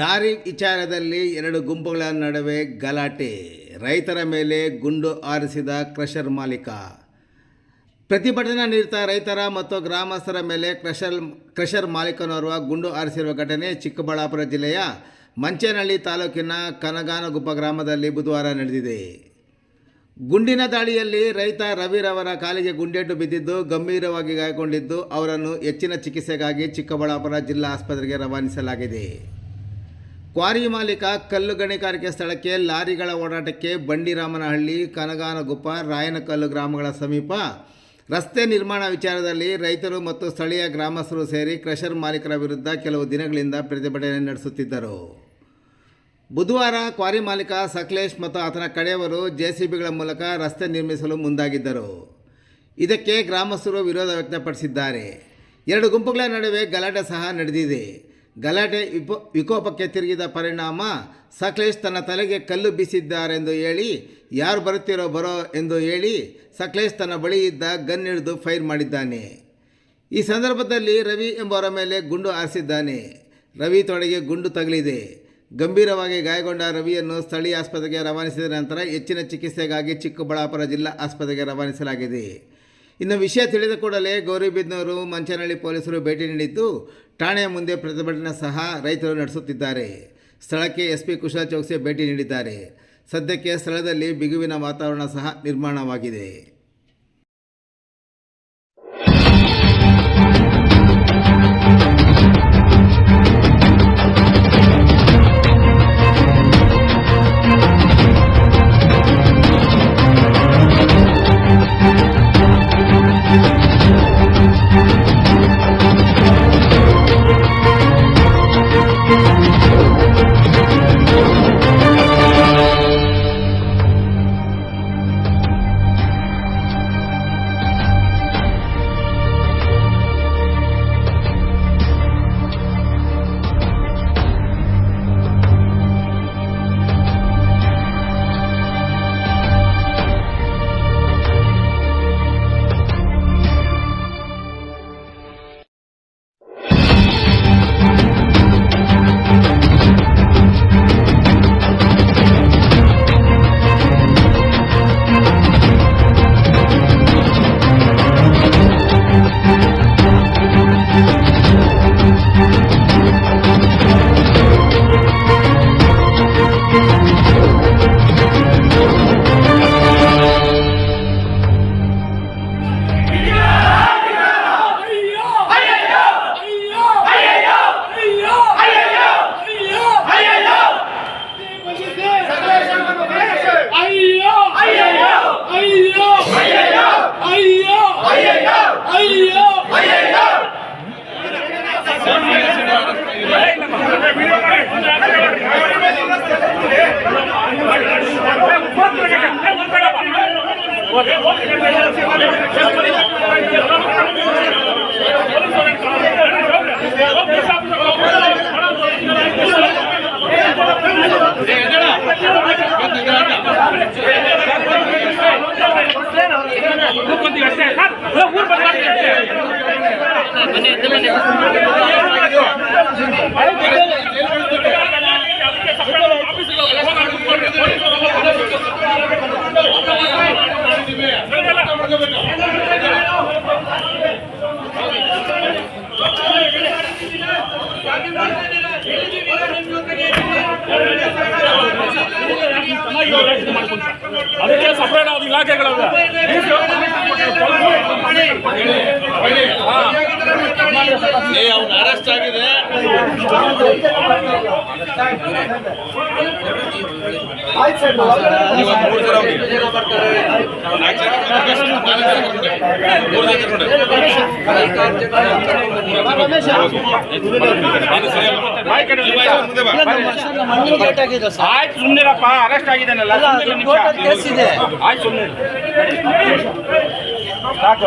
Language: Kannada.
ದಾರಿ ವಿಚಾರದಲ್ಲಿ ಎರಡು ಗುಂಪುಗಳ ನಡುವೆ ಗಲಾಟೆ. ರೈತರ ಮೇಲೆ ಗುಂಡು ಆರಿಸಿದ ಕ್ರಷರ್ ಮಾಲೀಕ. ಪ್ರತಿಭಟನಾ ನಿರತ ರೈತರ ಮತ್ತು ಗ್ರಾಮಸ್ಥರ ಮೇಲೆ ಕ್ರಷರ್ ಕ್ರಷರ್ ಮಾಲೀಕನೋರ್ವ ಗುಂಡು ಆರಿಸಿರುವ ಘಟನೆ ಚಿಕ್ಕಬಳ್ಳಾಪುರ ಜಿಲ್ಲೆಯ ಮಂಚೇನಹಳ್ಳಿ ತಾಲೂಕಿನ ಕನಗಾನಗುಪ್ಪ ಗ್ರಾಮದಲ್ಲಿ ಬುಧವಾರ ನಡೆದಿದೆ. ಗುಂಡಿನ ದಾಳಿಯಲ್ಲಿ ರೈತ ರವಿರವರ ಕಾಲಿಗೆ ಗುಂಡೇಟು ಬಿದ್ದಿದ್ದು, ಗಂಭೀರವಾಗಿ ಗಾಯಗೊಂಡಿದ್ದು, ಅವರನ್ನು ಹೆಚ್ಚಿನ ಚಿಕಿತ್ಸೆಗಾಗಿ ಚಿಕ್ಕಬಳ್ಳಾಪುರ ಜಿಲ್ಲಾ ಆಸ್ಪತ್ರೆಗೆ ರವಾನಿಸಲಾಗಿದೆ. ಕ್ವಾರಿ ಮಾಲೀಕ ಕಲ್ಲು ಗಣಿಗಾರಿಕೆ ಸ್ಥಳಕ್ಕೆ ಲಾರಿಗಳ ಓಡಾಟಕ್ಕೆ ಬಂಡಿರಾಮನಹಳ್ಳಿ, ಕನಗಾನಗುಪ್ಪ, ರಾಯನಕಲ್ಲು ಗ್ರಾಮಗಳ ಸಮೀಪ ರಸ್ತೆ ನಿರ್ಮಾಣ ವಿಚಾರದಲ್ಲಿ ರೈತರು ಮತ್ತು ಸ್ಥಳೀಯ ಗ್ರಾಮಸ್ಥರು ಸೇರಿ ಕ್ರಷರ್ ಮಾಲೀಕರ ವಿರುದ್ಧ ಕೆಲವು ದಿನಗಳಿಂದ ಪ್ರತಿಭಟನೆ ನಡೆಸುತ್ತಿದ್ದರು. ಬುಧವಾರ ಕ್ವಾರಿ ಮಾಲೀಕ ಸಕಲೇಶ್ ಮತ್ತು ಆತನ ಕಡೆಯವರು ಜೆಸಿಬಿಗಳ ಮೂಲಕ ರಸ್ತೆ ನಿರ್ಮಿಸಲು ಮುಂದಾಗಿದ್ದರು. ಇದಕ್ಕೆ ಗ್ರಾಮಸ್ಥರು ವಿರೋಧ ವ್ಯಕ್ತಪಡಿಸಿದ್ದಾರೆ. ಎರಡು ಗುಂಪುಗಳ ನಡುವೆ ಗಲಾಟೆ ಸಹ ನಡೆದಿದೆ. ಗಲಾಟೆ ವಿಕೋಪಕ್ಕೆ ತಿರುಗಿದ ಪರಿಣಾಮ ಸಕಲೇಶ್ ತನ್ನ ತಲೆಗೆ ಕಲ್ಲು ಬೀಸಿದ್ದಾರೆಂದು ಹೇಳಿ, ಯಾರು ಬರುತ್ತಿರೋ ಬರೋ ಎಂದು ಹೇಳಿ ಸಕಲೇಶ್ ತನ್ನ ಬಳಿ ಇದ್ದ ಗನ್ ಹಿಡಿದು ಫೈರ್ ಮಾಡಿದ್ದಾನೆ. ಈ ಸಂದರ್ಭದಲ್ಲಿ ರವಿ ಎಂಬವರ ಮೇಲೆ ಗುಂಡು ಹಾರಿಸಿದ್ದಾನೆ. ರವಿ ತೊಡೆಗೆ ಗುಂಡು ತಗಲಿದೆ. ಗಂಭೀರವಾಗಿ ಗಾಯಗೊಂಡ ರವಿಯನ್ನು ಸ್ಥಳೀಯ ಆಸ್ಪತ್ರೆಗೆ ರವಾನಿಸಿದ ನಂತರ ಹೆಚ್ಚಿನ ಚಿಕಿತ್ಸೆಗಾಗಿ ಚಿಕ್ಕಬಳ್ಳಾಪುರ ಜಿಲ್ಲಾ ಆಸ್ಪತ್ರೆಗೆ ರವಾನಿಸಲಾಗಿದೆ. ಇನ್ನು ವಿಷಯ ತಿಳಿದ ಕೂಡಲೇ ಗೌರಿಬಿದ್ನೂರು ಮಂಚನಹಳ್ಳಿ ಪೊಲೀಸರು ಭೇಟಿ ನೀಡಿದ್ದು, ಠಾಣೆಯ ಮುಂದೆ ಪ್ರತಿಭಟನೆ ಸಹ ರೈತರು ನಡೆಸುತ್ತಿದ್ದಾರೆ. ಸ್ಥಳಕ್ಕೆ ಎಸ್ ಪಿ ಕುಶಲ್ ಚೌಕ್ಸಿ ಭೇಟಿ ನೀಡಿದ್ದಾರೆ. ಸದ್ಯಕ್ಕೆ ಸ್ಥಳದಲ್ಲಿ ಬಿಗುವಿನ ವಾತಾವರಣ ಸಹ ನಿರ್ಮಾಣವಾಗಿದೆ. ಅದಕ್ಕೆ ಸಪ್ರೇಟ್ ಆದ ಇಲಾಖೆಗಳಲ್ಲ ಆಯ್ತು ಸುಮ್ಮನಿರಪ್ಪ ಅರೆಸ್ಟ್ ಆಗಿದ್ದಾನಲ್ಲ ಕೇಸ್ ಇದೆ ಆಯ್ತು. ಸುಮ್ಮನೆ ಸಾಕು